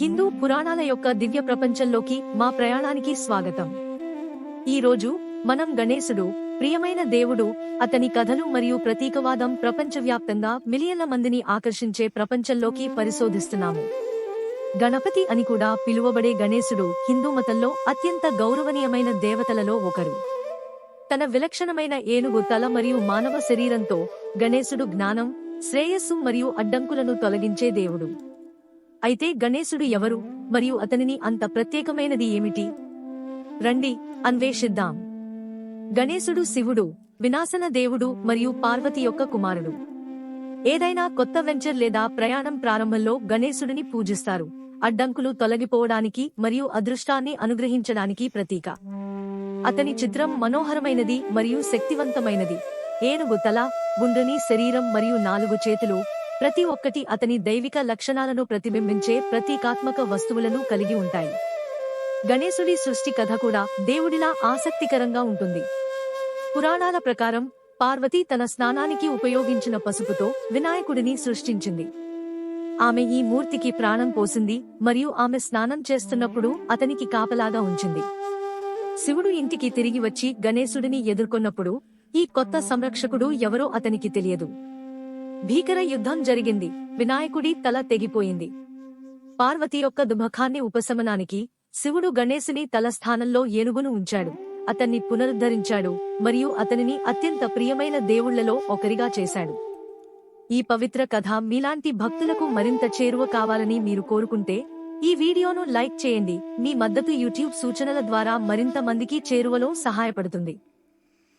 హిందూ పురాణాల యొక్క దివ్య ప్రపంచంలోకి మా ప్రయాణానికి స్వాగతం. ఈ రోజు మనం గణేశుడు ప్రియమైన దేవుడు అతని కథలు మరియు ప్రతీకవాదం ప్రపంచవ్యాప్తంగా మిలియన్ల మందిని ఆకర్షించే ప్రపంచంలోకి పరిశోధిస్తున్నాము. గణపతి అని కూడా పిలువబడే గణేశుడు హిందూ మతంలో అత్యంత గౌరవనీయమైన దేవతలలో ఒకరు. తన విలక్షణమైన ఏనుగు తల మరియు మానవ శరీరంతో గణేశుడు జ్ఞానం శ్రేయస్సు మరియు అడ్డంకులను తొలగించే దేవుడు. అయితే గణేశుడు ఎవరు? మరియు అతనిని అంత ప్రత్యేకమైనది ఏమిటి? రండి అన్వేషిద్దాం. గణేశుడు శివుడు వినాశన దేవుడు మరియు పార్వతి యొక్క కుమారుడు. ఏదైనా కొత్త వెంచర్ లేదా ప్రయాణం ప్రారంభంలో గణేశుడిని పూజిస్తారు. అడ్డంకులు తొలగిపోవడానికి మరియు అదృష్టాన్ని అనుగ్రహించడానికి ప్రతీక. అతని చిత్రం మనోహరమైనది మరియు శక్తివంతమైనది. ఏనుగు తల గుండ్రని శరీరం మరియు నాలుగు చేతులు ప్రతి ఒక్కటి అతని దైవిక లక్షణాలను ప్రతిబింబించే ప్రతీకాత్మక వస్తువులను కలిగి ఉంటాయి. గణేశుడి సృష్టి కథ కూడా దేవుడిలా ఆసక్తికరంగా ఉంటుంది. పురాణాల ప్రకారం పార్వతి తన స్నానానికి ఉపయోగించిన పసుపుతో వినాయకుడిని సృష్టించింది. ఆమె ఈ మూర్తికి ప్రాణం పోసింది మరియు ఆమె స్నానం చేస్తున్నప్పుడు అతనికి కాపలాగా ఉంచింది. శివుడు ఇంటికి తిరిగి వచ్చి గణేశుడిని ఎదుర్కొన్నప్పుడు ఈ కొత్త సంరక్షకుడు ఎవరో అతనికి తెలియదు. భీకర యుద్ధం జరిగింది. వినాయకుడి తల తెగిపోయింది. పార్వతి యొక్క దుమఖాన్ని ఉపశమనానికి శివుడు గణేశుని తల స్థానంలో ఏనుగును ఉంచాడు. అతన్ని పునరుద్ధరించాడు మరియు అతనిని అత్యంత ప్రియమైన దేవుళ్ళలో ఒకరిగా చేశాడు. ఈ పవిత్ర కథ మీలాంటి భక్తులకు మరింత చేరువ కావాలని మీరు కోరుకుంటే ఈ వీడియోను లైక్ చేయండి. మీ మద్దతు యూట్యూబ్ సూచనల ద్వారా మరింత మందికి చేరువలో సహాయపడుతుంది.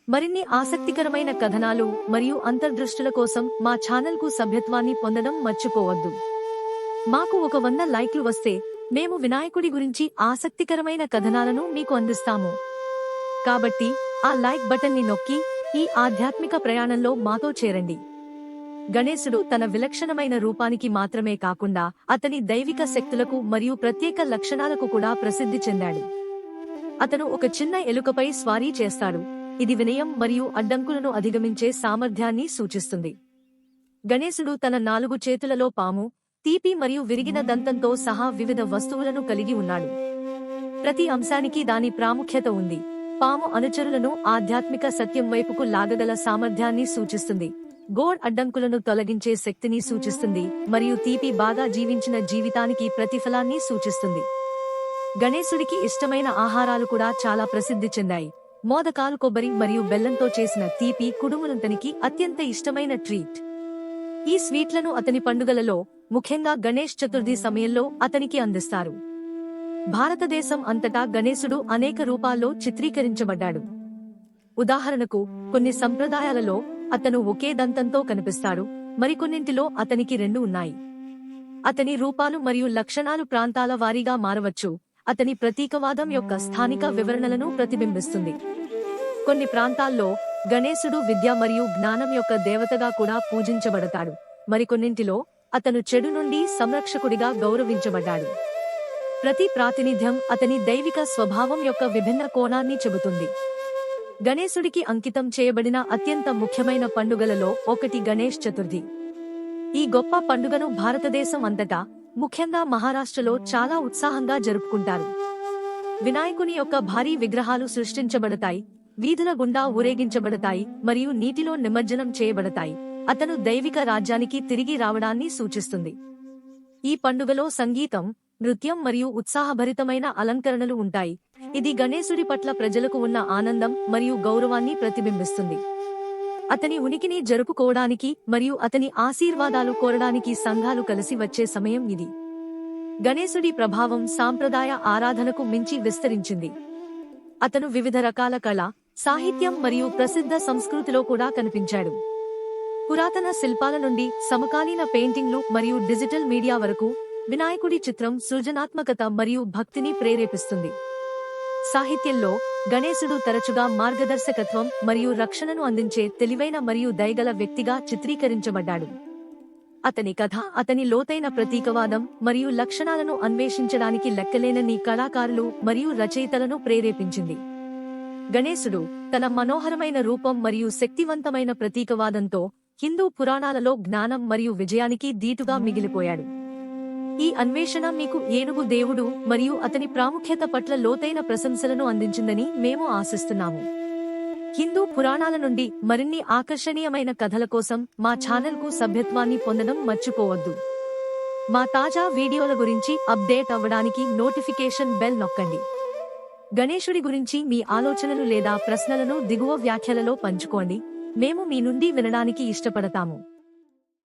మరిన్ని ఆసక్తికరమైన కథనాలు మరియు అంతర్దృష్టుల కోసం మా ఛానల్కు సభ్యత్వాన్ని పొందడం మర్చిపోవద్దు. మాకు ఒక వంద లైక్లు వస్తే మేము వినాయకుడి గురించి ఆసక్తికరమైన కథనాలను మీకు అందిస్తాము. కాబట్టి ఆ లైక్ బటన్ని నొక్కి ఈ ఆధ్యాత్మిక ప్రయాణంలో మాతో చేరండి. గణేశుడు తన విలక్షణమైన రూపానికి మాత్రమే కాకుండా అతని దైవిక శక్తులకు మరియు ప్రత్యేక లక్షణాలకు కూడా ప్రసిద్ధి చెందాడు. అతను ఒక చిన్న ఎలుకపై స్వారీ చేస్తాడు. ఇది వినయం మరియు అడ్డంకులను అధిగమించే సామర్థ్యాన్ని సూచిస్తుంది. గణేశుడు తన నాలుగు చేతులలో పాము తీపి మరియు విరిగిన దంతంతో సహా వివిధ వస్తువులను కలిగి ఉన్నాడు. ప్రతి అంశానికి దాని ప్రాముఖ్యత ఉంది. పాము అనుచరులను ఆధ్యాత్మిక సత్యం వైపుకు లాగగల సామర్థ్యాన్ని సూచిస్తుంది. గోడ్ అడ్డంకులను తొలగించే శక్తిని సూచిస్తుంది మరియు తీపి బాగా జీవించిన జీవితానికి ప్రతిఫలాన్ని సూచిస్తుంది. గణేశుడికి ఇష్టమైన ఆహారాలు కూడా చాలా ప్రసిద్ధి చెందాయి. మోదకాలు కొబ్బరి మరియు బెల్లంతో చేసిన తీపి కుడుములంతనికి అత్యంత ఇష్టమైన ట్రీట్ ఈ స్వీట్లను అతని పండుగలలో ముఖ్యంగా గణేష్ చతుర్థి సమయంలో అతనికి అందిస్తారు. భారతదేశం అంతటా గణేశుడు అనేక రూపాల్లో చిత్రీకరించబడ్డాడు. ఉదాహరణకు కొన్ని సంప్రదాయాలలో అతను ఒకే దంతంతో కనిపిస్తాడు మరికొన్నింటిలో అతనికి రెండు ఉన్నాయి. అతని రూపాలు మరియు లక్షణాలు ప్రాంతాల వారీగా మారవచ్చు. అతని ప్రతీకవాదం యొక్క స్థానిక వివరణలను ప్రతిబింబిస్తుంది. కొన్ని ప్రాంతాల్లో గణేశుడు విద్య మరియు జ్ఞానం యొక్క దేవతగా కూడా పూజించబడతాడు. మరికొన్నింటిలో అతను చెడు నుండి సంరక్షకుడిగా గౌరవించబడ్డాడు. ప్రతి ప్రాతినిధ్యం అతని దైవిక స్వభావం యొక్క విభిన్న కోణాన్ని చెబుతుంది. గణేశుడికి అంకితం చేయబడిన అత్యంత ముఖ్యమైన పండుగలలో ఒకటి గణేష్ చతుర్థి. ఈ గొప్ప పండుగను భారతదేశం అంతటా ముఖ్యంగా మహారాష్ట్రలో చాలా ఉత్సాహంగా జరుపుకుంటారు. వినాయకుని యొక్క భారీ విగ్రహాలు సృష్టించబడతాయి వీధుల గుండా ఊరేగించబడతాయి మరియు నీటిలో నిమజ్జనం చేయబడతాయి. అతను దైవిక రాజ్యానికి తిరిగి రావడాన్ని సూచిస్తుంది. ఈ పండుగలో సంగీతం నృత్యం మరియు ఉత్సాహభరితమైన అలంకరణలు ఉంటాయి. ఇది గణేశుడి పట్ల ప్రజలకు ఉన్న ఆనందం మరియు గౌరవాన్ని ప్రతిబింబిస్తుంది. అతని ఉనికిని జరుపుకోవడానికి మరియు అతని ఆశీర్వాదాలు కోరడానికి సంఘాలు కలిసి వచ్చే సమయం ఇది. గణేశుడి ప్రభావం సాంప్రదాయ ఆరాధనకు మించి విస్తరించింది. అతను వివిధ రకాల కళ సాహిత్యం మరియు ప్రసిద్ధ సంస్కృతిలో కూడా కనిపించాడు. పురాతన శిల్పాల నుండి సమకాలీన పెయింటింగ్లు మరియు డిజిటల్ మీడియా వరకు వినాయకుడి చిత్రం సృజనాత్మకత మరియు భక్తిని ప్రేరేపిస్తుంది. సాహిత్యంలో గణేశుడు తరచుగా మార్గదర్శకత్వం మరియు రక్షణను అందించే తెలివైన మరియు దయగల వ్యక్తిగా చిత్రీకరించబడ్డాడు. అతని కథ అతని లోతైన ప్రతీకవాదం మరియు లక్షణాలను అన్వేషించడానికి లెక్కలేనన్ని కళాకారులు మరియు రచయితలను ప్రేరేపించింది. గణేశుడు తన మనోహరమైన రూపం మరియు శక్తివంతమైన ప్రతీకవాదంతో హిందూ పురాణాలలో జ్ఞానం మరియు విజయానికి దీటుగా మిగిలిపోయాడు. ఈ అన్వేషణ మీకు ఏనుగు దేవుడు మరియు అతని ప్రాముఖ్యత పట్ల లోతైన ప్రశంసలను అందించిందని మేము ఆశిస్తున్నాము. హిందూ పురాణాల నుండి మరిన్ని ఆకర్షణీయమైన కథల కోసం మా ఛానల్కు సభ్యత్వాన్ని పొందడం మర్చిపోవద్దు. మా తాజా వీడియోల గురించి అప్డేట్ అవ్వడానికి నోటిఫికేషన్ బెల్ నొక్కండి. గణేశుడి గురించి మీ ఆలోచనలు లేదా ప్రశ్నలను దిగువ వ్యాఖ్యలలో పంచుకోండి. మేము మీ నుండి వినడానికి ఇష్టపడతాము.